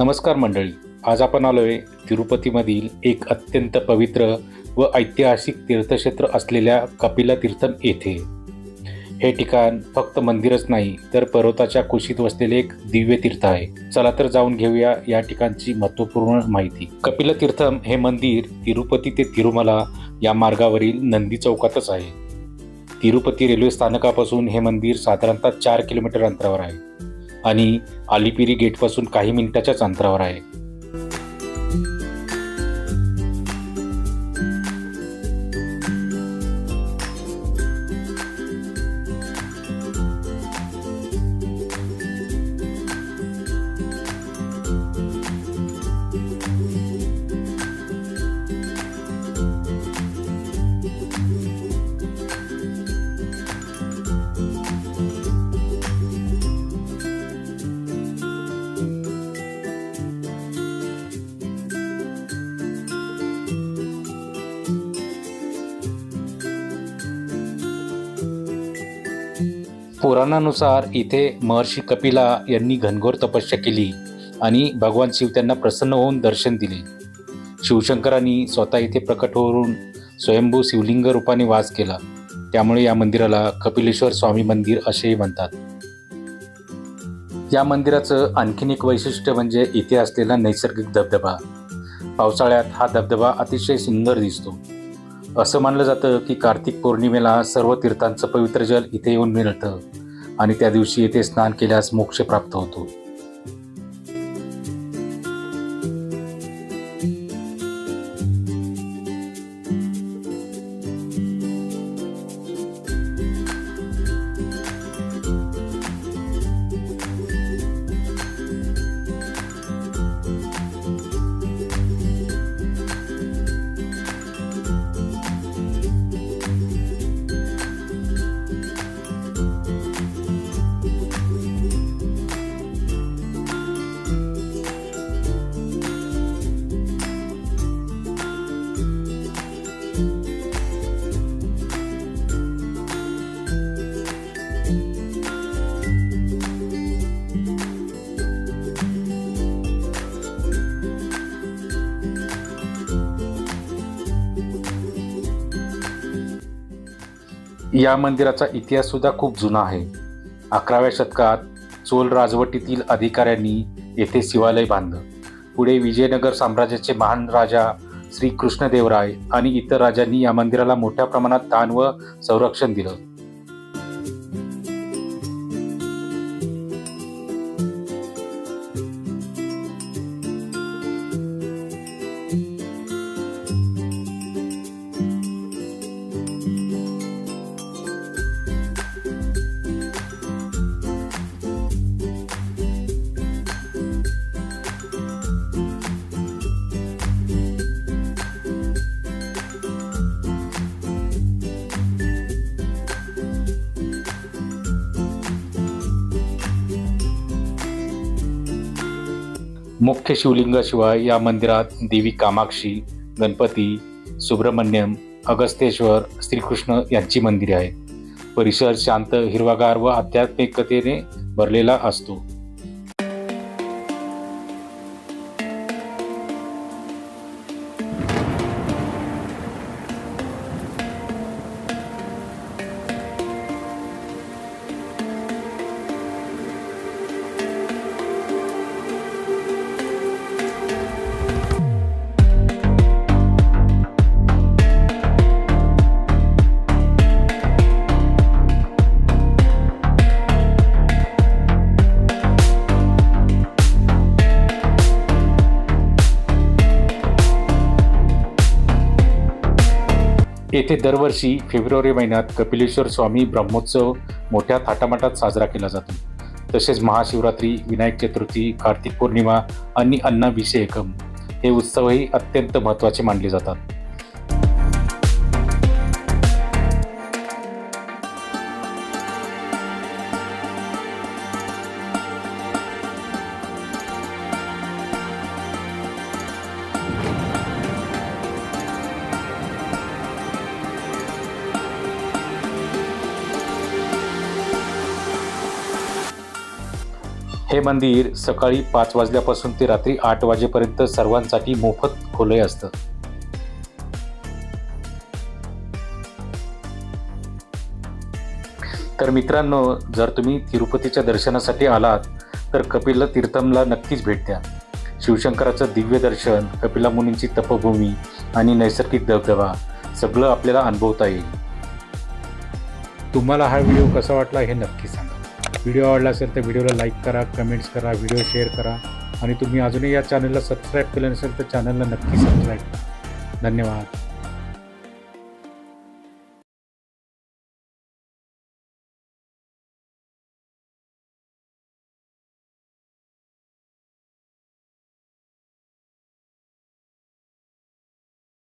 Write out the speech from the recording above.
नमस्कार मंडळी. आज आपण आलो आहे तिरुपतीमधील एक अत्यंत पवित्र व ऐतिहासिक तीर्थक्षेत्र असलेल्या कपिला तीर्थम येथे. हे ठिकाण फक्त मंदिरच नाही तर पर्वताच्या कुशीत वसलेले एक दिव्य तीर्थ आहे. चला तर जाऊन घेऊया या ठिकाणची महत्त्वपूर्ण माहिती. कपिला तीर्थम हे मंदिर तिरुपती ते तिरुमला या मार्गावरील नंदी चौकातच आहे. तिरुपती रेल्वे स्थानकापासून हे मंदिर साधारणतः चार किलोमीटर अंतरावर आहे. आणि आलिपिरी गेटपासून काही मिनिटाच्याच अंतरावर आहे. पुराणानुसार इथे महर्षी कपिला यांनी घनघोर तपस्या केली आणि भगवान शिव त्यांना प्रसन्न होऊन दर्शन दिले. शिवशंकरांनी स्वतः इथे प्रकट होऊन स्वयंभू शिवलिंग रूपाने वास केला. त्यामुळे या मंदिराला कपिलेश्वर स्वामी मंदिर असेही म्हणतात. या मंदिराचं आणखीन एक वैशिष्ट्य म्हणजे इथे असलेला नैसर्गिक धबधबा. पावसाळ्यात हा धबधबा अतिशय सुंदर दिसतो. असं मानलं जातं की कार्तिक पौर्णिमेला सर्व तीर्थांचं पवित्र जल इथे येऊन मिळतं. आणि त्या दिवशी येथे स्नान केल्यास मोक्ष प्राप्त होतो. या मंदिराचा इतिहास सुद्धा खूप जुना आहे. अकराव्या शतकात चोल राजवटीतील अधिकाऱ्यांनी येथे शिवालय बांधलं. पुढे विजयनगर साम्राज्याचे महान राजा श्री कृष्णदेवराय आणि इतर राजांनी या मंदिराला मोठ्या प्रमाणात दान व संरक्षण दिलं. मुख्य शिवलिंगाशिवाय या मंदिरात देवी कामाक्षी गणपती सुब्रमण्यम अगस्तेश्वर श्रीकृष्ण यांची मंदिरे आहेत. परिसर शांत हिरवागार व आध्यात्मिकतेने भरलेला असतो. येथे दरवर्षी फेब्रुवारी महिन्यात कपिलेश्वर स्वामी ब्रह्मोत्सव मोठ्या थाटामाटात साजरा केला जातो. तसेच महाशिवरात्री विनायक चतुर्थी कार्तिक पौर्णिमा आणि अन्नाभिषेकम हे उत्सवही अत्यंत महत्त्वाचे मानले जातात. हे मंदिर सकाळी पाच वाजल्यापासून ते रात्री आठ वाजेपर्यंत सर्वांसाठी मोफत खुले असतं. तर मित्रांनो जर तुम्ही तिरुपतीच्या दर्शनासाठी आलात तर कपिल तीर्थमला नक्कीच भेट द्या. शिवशंकराचं दिव्य दर्शन कपिला मुनींची तपभूमी आणि नैसर्गिक धबधबा सगळं आपल्याला अनुभवता येईल. तुम्हाला हा व्हिडिओ कसा वाटला हे नक्कीच व्हिडिओ आवडला असेल तर व्हिडिओला लाईक करा कमेंट्स करा व्हिडिओ शेअर करा. आणि तुम्ही अजूनही या चॅनलला सबस्क्राईब केलं नसेल तर चॅनलला नक्की सबस्क्राईब करा. धन्यवाद.